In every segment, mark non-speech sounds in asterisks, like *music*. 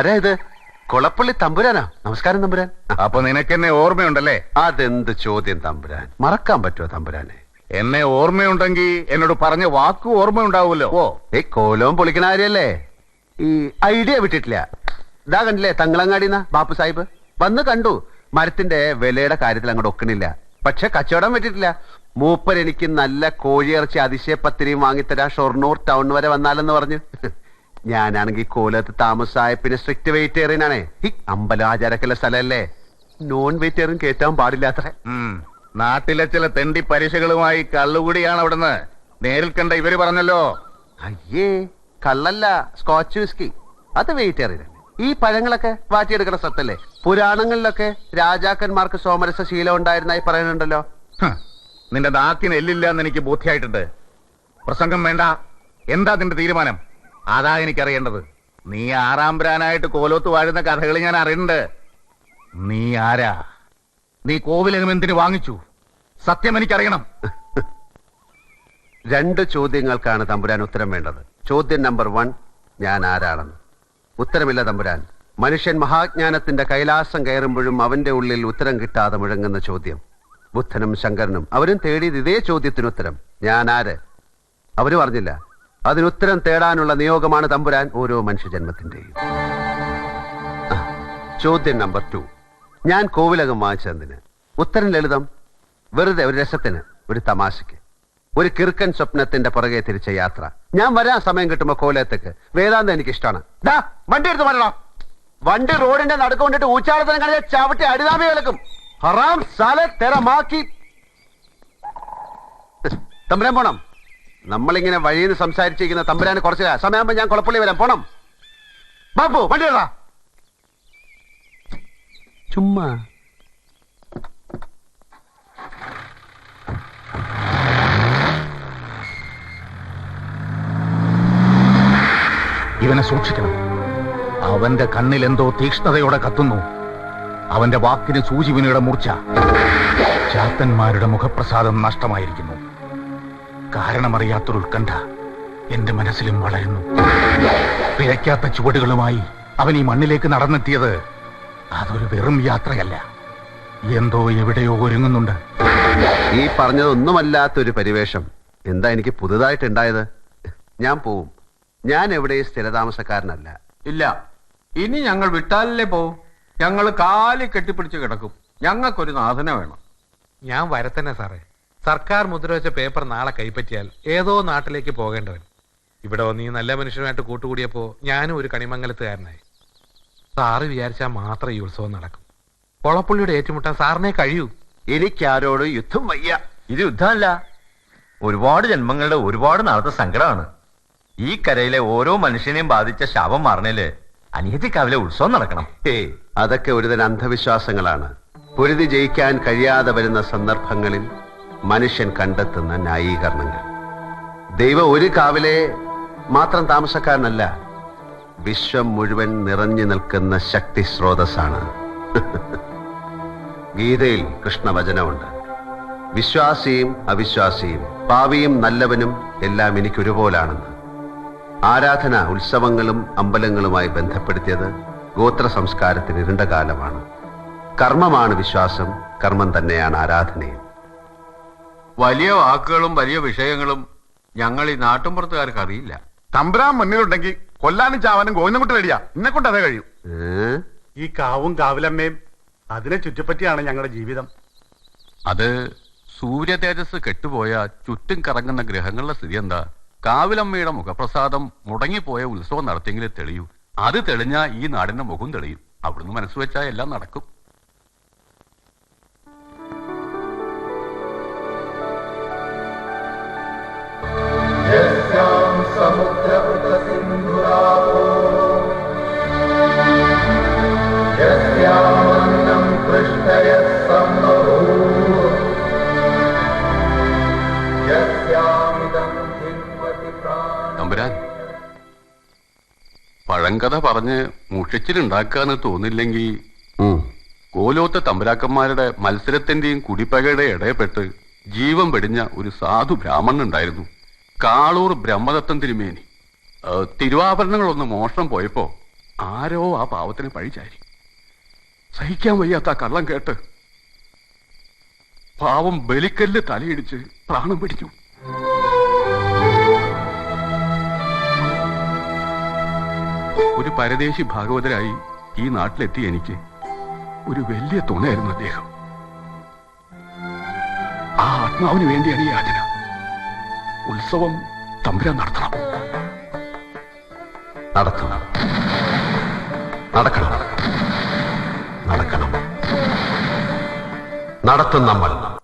ആരാ ഇത്? കൊളപ്പള്ളി തമ്പുരാനാ? നമസ്കാരം തമ്പുരാൻ. അപ്പൊ നിനക്കെന്നെ ഓർമ്മയുണ്ടല്ലേ? അതെന്ത് ചോദ്യം തമ്പുരാൻ? മറക്കാൻ പറ്റുമോ തമ്പുരാനെ? എന്നെ ഓർമ്മയുണ്ടെങ്കിൽ എന്നോട് പറഞ്ഞ വാക്ക് ഓർമ്മയുണ്ടാവുമല്ലോ. ഓ ഈ കോലവും പൊളിക്കണ കാര്യല്ലേ? ഈ ഐഡിയ വിട്ടിട്ടില്ല. ഇതാ കണ്ടില്ലേ തങ്ങളങ്ങാടിന്ന ബാപ്പു സാഹിബ്? വന്ന് കണ്ടു. മരത്തിന്റെ വിലയുടെ കാര്യത്തിൽ അങ്ങോട്ട് ഒക്കണില്ല. പക്ഷെ കച്ചവടം പറ്റിട്ടില്ല മൂപ്പർ എനിക്ക് നല്ല കോഴിയിറച്ചി അതിശയപ്പത്തിരിയും വാങ്ങിത്തരാ ഷൊർണൂർ ടൗൺ വരെ വന്നാലെന്ന് പറഞ്ഞു. ഞാനാണെങ്കിൽ കോലത്ത് താമസായ പിന്നെ സ്ട്രിക്റ്റ് വെജിറ്റേറിയൻ ആണേ. അമ്പലം ആചാരക്കുള്ള സ്ഥലമല്ലേ? നോൺ വെജിറ്റേറിയൻ കേറ്റാൻ പാടില്ലാത്രേ നാട്ടിലെ ചില തെണ്ടി പരീക്ഷകളുമായി കള്ളുകൂടിയാണ് അവിടുന്ന്. നേരിൽ കണ്ട ഇവർ പറഞ്ഞല്ലോ. അയ്യേ കള്ളല്ല സ്കോച്ച് വിസ്കി അത് വെജിറ്റേറിയൻ ഈ പഴങ്ങളൊക്കെ വാറ്റിയെടുക്കുന്ന സത്തല്ലേ പുരാണങ്ങളിലൊക്കെ രാജാക്കന്മാർക്ക് സോമരസ ശീലം ഉണ്ടായിരുന്നായി പറയുന്നുണ്ടല്ലോ. നിന്റെ നാക്കിന് എല്ലില്ല എന്ന് എനിക്ക് ബോധ്യമായിട്ടുണ്ട് പ്രസംഗം വേണ്ട. എന്താ നിന്റെ തീരുമാനം? അതാ എനിക്കറിയേണ്ടത്. നീ ആറാം പ്രാനായിട്ട് കോലോത്ത് വാഴുന്ന കഥകൾ ഞാൻ അറിയണ്ട്. നീ ആരാ? നീ കോവിലകം എന്തിനു വാങ്ങിച്ചു? സത്യം എനിക്കറിയണം. രണ്ട് ചോദ്യങ്ങൾക്കാണ് തമ്പുരാൻ ഉത്തരം വേണ്ടത്. ചോദ്യം നമ്പർ വൺ ഞാൻ ആരാണെന്ന്. ഉത്തരമില്ല തമ്പുരാൻ. മനുഷ്യൻ മഹാജ്ഞാനത്തിന്റെ കൈലാസം കയറുമ്പോഴും അവന്റെ ഉള്ളിൽ ഉത്തരം കിട്ടാതെ മുഴങ്ങുന്ന ചോദ്യം. ബുദ്ധനും ശങ്കരനും അവരും തേടിയത് ഇതേ ചോദ്യത്തിന് ഉത്തരം ഞാൻ ആര്? അവർ പറഞ്ഞില്ല. അതിനുത്തരം തേടാനുള്ള നിയോഗമാണ് തമ്പുരാൻ ഓരോ മനുഷ്യജന്മത്തിന്റെയും ചോദ്യം നമ്പർ ടു. ഞാൻ കോവിലകം വാങ്ങിച്ചതിന് ഉത്തരം ലളിതം. വെറുതെ ഒരു രസത്തിന് ഒരു തമാശയ്ക്ക്. ഒരു കിറുക്കൻ സ്വപ്നത്തിന്റെ പുറകെ തിരിച്ച യാത്ര. ഞാൻ വരാൻ സമയം കിട്ടുമ്പോ കോലത്തേക്ക് വേദാന്തം എനിക്ക് ഇഷ്ടമാണ് വണ്ടി എടുത്ത് വരണം വണ്ടി റോഡിന്റെ നടുക്ക് കൊണ്ടിട്ട് ഊച്ചാളത്തിന് കഴിഞ്ഞ ചവിട്ടി അടിതാമി കിടക്കും ഹറാം സാല തെരമാക്കി. തമ്പുരാൻ പോണം. നമ്മളിങ്ങനെ വഴിയിൽ നിന്ന് സംസാരിച്ചിരിക്കുന്ന തമ്പുരാന് കുറച്ച് സമയമാകുമ്പോ ഞാൻ കുളപ്പള്ളി വരാം. പോണം. ബാപ്പു വണ്ടി ചുമ്മാ. ഇവനെ സൂക്ഷിക്കണം. അവന്റെ കണ്ണിൽ എന്തോ തീക്ഷ്ണതയോടെ കത്തുന്നു. അവന്റെ വാക്കിന് സൂചിവിനിയുടെ മൂർച്ച. ചാത്തന്മാരുടെ മുഖപ്രസാദം നഷ്ടമായിരിക്കുന്നു. കാരണമറിയാത്തൊരു ഉത്കണ്ഠ എന്റെ മനസ്സിലും വളരുന്നു. പിഴയ്ക്കാത്ത ചുവടുകളുമായി അവൻ ഈ മണ്ണിലേക്ക് നടന്നെത്തിയത് അതൊരു വെറും യാത്രയല്ല. എന്തോ എവിടെയോ ഒരുങ്ങുന്നുണ്ട്. ഈ പറഞ്ഞതൊന്നുമല്ലാത്തൊരു പരിവേഷം. എന്താ എനിക്ക് പുതുതായിട്ടുണ്ടായത്? ഞാൻ പോവും. ഞാൻ എവിടെയും സ്ഥിരതാമസക്കാരനല്ല. ഇല്ല. ഇനി ഞങ്ങൾ വിട്ടാലല്ലേ പോവും? ഞങ്ങൾ കാലി കെട്ടിപ്പിടിച്ച് കിടക്കും. ഞങ്ങൾക്കൊരു നാഥന വേണം. ഞാൻ വരത്തന്നെ സാറേ. സർക്കാർ മുദ്ര വെച്ച പേപ്പർ നാളെ കൈപ്പറ്റിയാൽ ഏതോ നാട്ടിലേക്ക് പോകേണ്ടവൻ. ഇവിടെ നീ നല്ല മനുഷ്യനുമായിട്ട് കൂട്ടുകൂടിയപ്പോ ഞാനും ഒരു കണിമംഗലത്തുകാരനായി. സാറ് വിചാരിച്ചാൽ മാത്രം ഈ ഉത്സവം നടക്കും. കൊളപ്പുള്ളിയുടെ ഏറ്റുമുട്ടാൻ സാറിനെ കഴിയൂ. എനിക്കാരോട് യുദ്ധം വയ്യ. ഇത് യുദ്ധമല്ല. ഒരുപാട് ജന്മങ്ങളുടെ ഒരുപാട് നാളത്തെ സങ്കടമാണ്. ഈ കരയിലെ ഓരോ മനുഷ്യനെയും ബാധിച്ച ശാപം മാറണേൽ അനിയത്തിക്കാവിലെ ഉത്സവം നടക്കണം. ഏ അതൊക്കെ ഒരുതരം അന്ധവിശ്വാസങ്ങളാണ്. പൊരുതി ജയിക്കാൻ കഴിയാതെ വരുന്ന സന്ദർഭങ്ങളിൽ മനുഷ്യൻ കണ്ടെത്തുന്ന ന്യായീകരണങ്ങൾ. ദൈവം ഒരു കാവിലെ മാത്രം താമസക്കാരനല്ല വിശ്വം മുഴുവൻ നിറഞ്ഞു നിൽക്കുന്ന ശക്തി സ്രോതസ്സാണ്. ഗീതയിൽ കൃഷ്ണവചനമുണ്ട്. വിശ്വാസിയും അവിശ്വാസിയും പാവിയും നല്ലവനും എല്ലാം എനിക്കൊരുപോലാണെന്ന്. ആരാധന ഉത്സവങ്ങളും അമ്പലങ്ങളുമായി ബന്ധപ്പെടുത്തിയത് ഗോത്ര സംസ്കാരത്തിന് ഇരുണ്ട കാലമാണ്. കർമ്മമാണ് വിശ്വാസം കർമ്മം തന്നെയാണ് ആരാധനയും. വലിയ വാക്കുകളും വലിയ വിഷയങ്ങളും ഞങ്ങൾ ഈ നാട്ടുമ്പുറത്തുകാർക്ക് അറിയില്ല. തമ്പുരാൻ മുന്നിലുണ്ടെങ്കിൽ കൊല്ലാനും ചാവാനും ഗോവിന്ദൻകുട്ടി റെഡിയാ. എന്നെ കൊണ്ട് അതേ കഴിയും. ഈ കാവും കാവിലമ്മയും അതിനെ ചുറ്റിപ്പറ്റിയാണ് ഞങ്ങളുടെ ജീവിതം. അത് സൂര്യ തേജസ് കെട്ടുപോയ ചുറ്റും കറങ്ങുന്ന ഗ്രഹങ്ങളുടെ സ്ഥിതി എന്താ? കാവിലമ്മയുടെ മുഖപ്രസാദം മുടങ്ങിപ്പോയ ഉത്സവം നടത്തിയെങ്കിലും തെളിയൂ. അത് തെളിഞ്ഞ ഈ നാടിന്റെ മുഖം തെളിയും. അവിടുന്ന് മനസ്സുവെച്ചാൽ എല്ലാം നടക്കും. പഴങ്കഥ പറഞ്ഞ് മുഷിച്ചിലുണ്ടാക്കാന്ന് തോന്നില്ലെങ്കിൽ കോലോത്ത തമ്പുരാക്കന്മാരുടെ മത്സരത്തിന്റെയും കുടിപ്പകയുടെ ഇടയപ്പെട്ട് ജീവൻ വെടിഞ്ഞ ഒരു സാധു ബ്രാഹ്മണൻ ഉണ്ടായിരുന്നു. കാളൂർ ബ്രഹ്മദത്തം തിരുമേനി. തിരുവാഭരണങ്ങളൊന്ന് മോഷണം പോയപ്പോ ആരോ ആ പാവത്തിന് പഴിച്ചാരി സഹിക്കാൻ വയ്യാത്ത ആ കള്ളം കേട്ട് പാവം ബലിക്കല്ല് തലയിടിച്ച് പ്രാണം പിടിച്ചു. ഒരു പരദേശി ഭാഗവതരായി ഈ നാട്ടിലെത്തി എനിക്ക് ഒരു വലിയ തുണയായിരുന്നു അദ്ദേഹം. ആ ആത്മാവിന് വേണ്ടിയാണ് ഈ യാചന. ഉത്സവം തമ്പുരാൻ നടത്തണം. നടത്തണം. നടക്കണം. നടക്കണം. നടത്തും നമ്മൾ.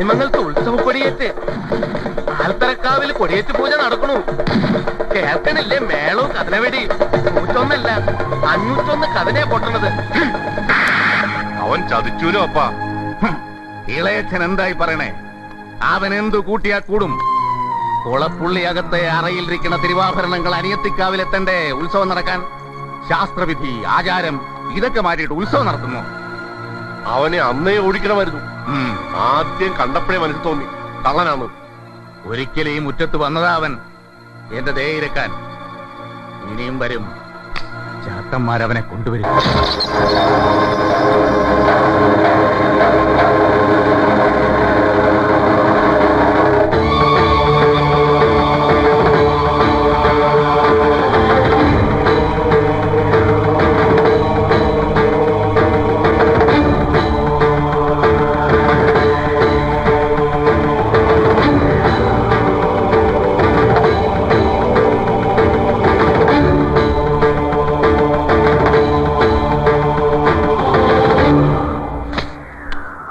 കണിമംഗലത്ത് ഉത്സവ കൊടിയേറ്റ്. ആൽത്തറക്കാവിൽ കൊടിയേറ്റ് പൂജ നടക്കണു. കേൾക്കണില്ലേ മേളവും കഥനവെടി? നൂറ്റൊന്നല്ല അഞ്ഞൂറ്റൊന്ന് കഥനയെ പൊട്ടണത്. അവൻ ചതിച്ചൂലോ അപ്പ? ഇളയച്ഛൻ എന്തായി പറയണേ? അവൻ എന്തു കൂട്ടിയാ കൂടും? കുളപ്പുള്ളിയകത്തെ അറയിലിരിക്കുന്ന തിരുവാഭരണങ്ങൾ അനിയത്തിക്കാവിലെത്തണ്ടേ ഉത്സവം നടക്കാൻ? ശാസ്ത്രവിധി ആചാരം ഇതൊക്കെ മാറ്റിയിട്ട് ഉത്സവം നടത്തുന്നു അവനെ അമ്മയെ ഓടിക്കണമായിരുന്നു. ആദ്യം കണ്ടപ്പോഴേ മനസ്സിൽ തോന്നി. കള്ളനാണ് ഒരിക്കലും ഈ മുറ്റത്ത് വന്നതാ അവൻ. എന്റെ ദേയിരക്കാൻ ഇനിയും വരും. ചാത്തന്മാരവനെ കൊണ്ടുവരും.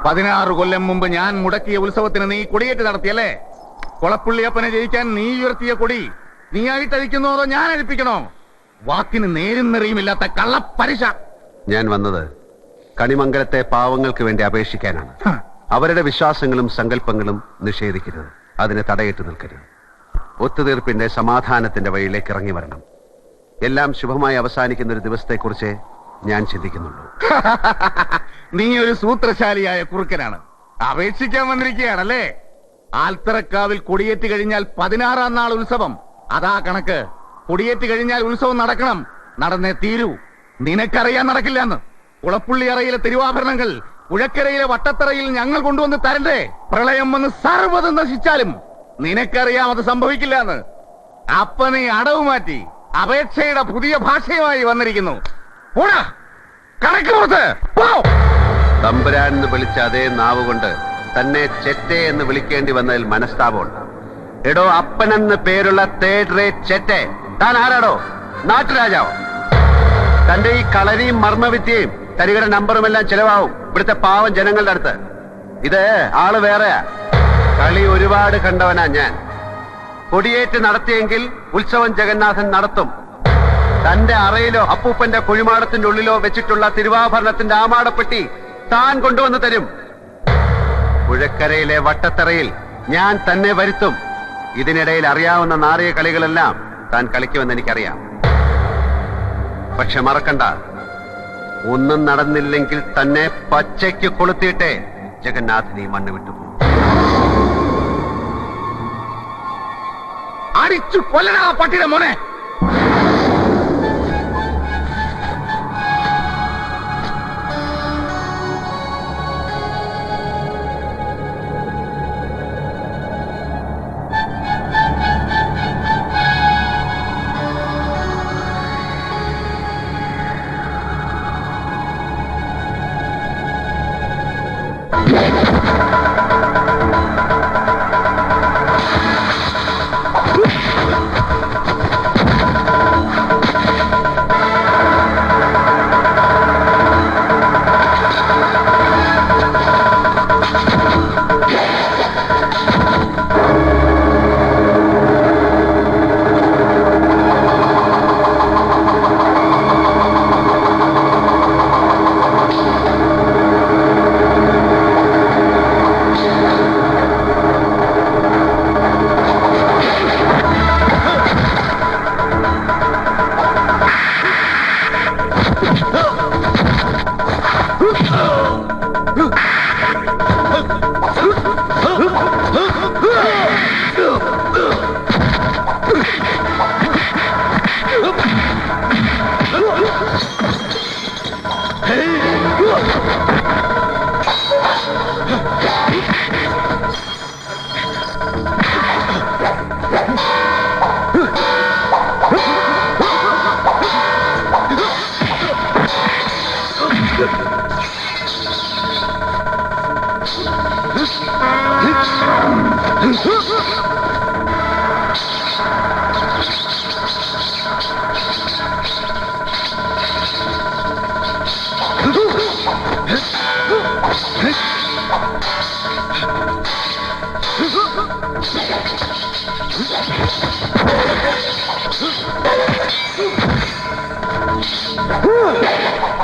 പതിനാറ് കൊല്ലം മുമ്പ് ഞാൻ മുടക്കിയ ഉത്സവത്തിന് നീ കൊടിയേറ്റ് നടത്തിയല്ലേ? കൊളപ്പുള്ളിയപ്പനെ ജയിക്കാൻ നീ ഉയർത്തിയ കൊടി നീ ആയിട്ടഴിക്കുന്നോ അതോ ഞാൻ അഴിപ്പിക്കണോ? വാക്കിന് നേരും നിറയുമില്ലാത്ത കള്ളപ്പരിശ. ഞാൻ വന്നത് കണിമംഗലത്തെ പാവങ്ങൾക്ക് വേണ്ടി അപേക്ഷിക്കാനാണ്. അവരുടെ വിശ്വാസങ്ങളും സങ്കല്പങ്ങളും നിഷേധിക്കരുത്. അതിനെ തടയിട്ട് നിൽക്കരുത്. ഒത്തുതീർപ്പിന്റെ സമാധാനത്തിന്റെ വഴിയിലേക്ക് ഇറങ്ങി വരണം. എല്ലാം ശുഭമായി അവസാനിക്കുന്ന ഒരു ദിവസത്തെക്കുറിച്ച് ഞാൻ ചിന്തിക്കുന്നുള്ളൂ *laughs* നീ ഒരു സൂത്രശാലിയായ കുറുക്കനാണ്. അപേക്ഷിക്കാൻ വന്നിരിക്കുകയാണല്ലേ? ആൽത്തറക്കാവിൽ കൊടിയേറ്റ് കഴിഞ്ഞാൽ പതിനാറാം നാൾ ഉത്സവം. അതാ കണക്ക്. കൊടിയേറ്റ് കഴിഞ്ഞാൽ ഉത്സവം നടക്കണം. നടന്നേ തീരൂ. നിനക്കറിയാൻ നടക്കില്ലെന്ന് കുളപ്പുള്ളി അറയിലെ തിരുവാഭരണങ്ങൾ പുഴക്കരയിലെ വട്ടത്തറയിൽ ഞങ്ങൾ കൊണ്ടുവന്ന് തരണ്ടേ? പ്രളയം വന്ന് സർവതും നശിച്ചാലും നിനക്കറിയാം അത് സംഭവിക്കില്ല എന്ന്. അപ്പ നീ അടവ് മാറ്റി അപേക്ഷയുടെ പുതിയ ഭാഷയുമായി വന്നിരിക്കുന്നു. പോടാ! തമ്പുരാൻ എന്ന് വിളിച്ച അതേ നാവ് കൊണ്ട് തന്നെ ചെറ്റെ എന്ന് വിളിക്കേണ്ടി വന്നതിൽ മനസ്താപമുണ്ട്. എടോ അപ്പനെന്ന് പേരുള്ള തേർഡ് റേറ്റ് ചെറ്റെ. താൻ ആരാടോ? നാട്ടുരാജാവോ? തന്റെ ഈ കളരിയും മർമ്മവിദ്യയും തരികയുടെ നമ്പറും എല്ലാം ചെലവാവും ഇവിടുത്തെ പാവം ജനങ്ങളുടെ അടുത്ത്. ഇത് ആൾ വേറെയാ. കളി ഒരുപാട് കണ്ടവനാ ഞാൻ. കൊടിയേറ്റ് നടത്തിയെങ്കിൽ ഉത്സവം ജഗന്നാഥൻ നടത്തും. തന്റെ അറയിലോ അപ്പൂപ്പന്റെ കുഴിമാടത്തിന്റെ ഉള്ളിലോ വെച്ചിട്ടുള്ള തിരുവാഭരണത്തിന്റെ ആമാടപ്പെട്ടി താൻ കൊണ്ടുവന്ന് തരും. പുഴക്കരയിലെ വട്ടത്തറയിൽ ഞാൻ തന്നെ വരുത്തും. ഇതിനിടയിൽ അറിയാവുന്ന നാറിയ കളികളെല്ലാം താൻ കളിക്കുമെന്ന് എനിക്കറിയാം. പക്ഷെ മറക്കണ്ട. ഒന്നും നടന്നില്ലെങ്കിൽ തന്നെ പച്ചയ്ക്ക് കൊളുത്തിയിട്ടേ ജഗന്നാഥിനി മണ്ണ് വിട്ടുപോകും അടിച്ചു കൊല്ലടാ പട്ടിയുടെ മോനെ. Huh?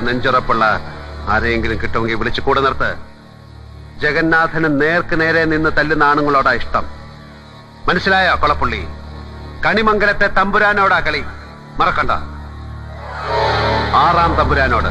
നെഞ്ചുറപ്പുള്ള ആരെയെങ്കിലും കിട്ടുമെങ്കിൽ വിളിച്ചു കൂടെ നിർത്ത്. ജഗന്നാഥന് നേർക്ക് നേരെ നിന്ന് തല്ലുന്ന ആണുങ്ങളോടാ ഇഷ്ടം. മനസ്സിലായോ കൊളപ്പുള്ളി? കണിമംഗലത്തെ തമ്പുരാനോടാ കളി. മറക്കണ്ട. ആറാം തമ്പുരാനോട്.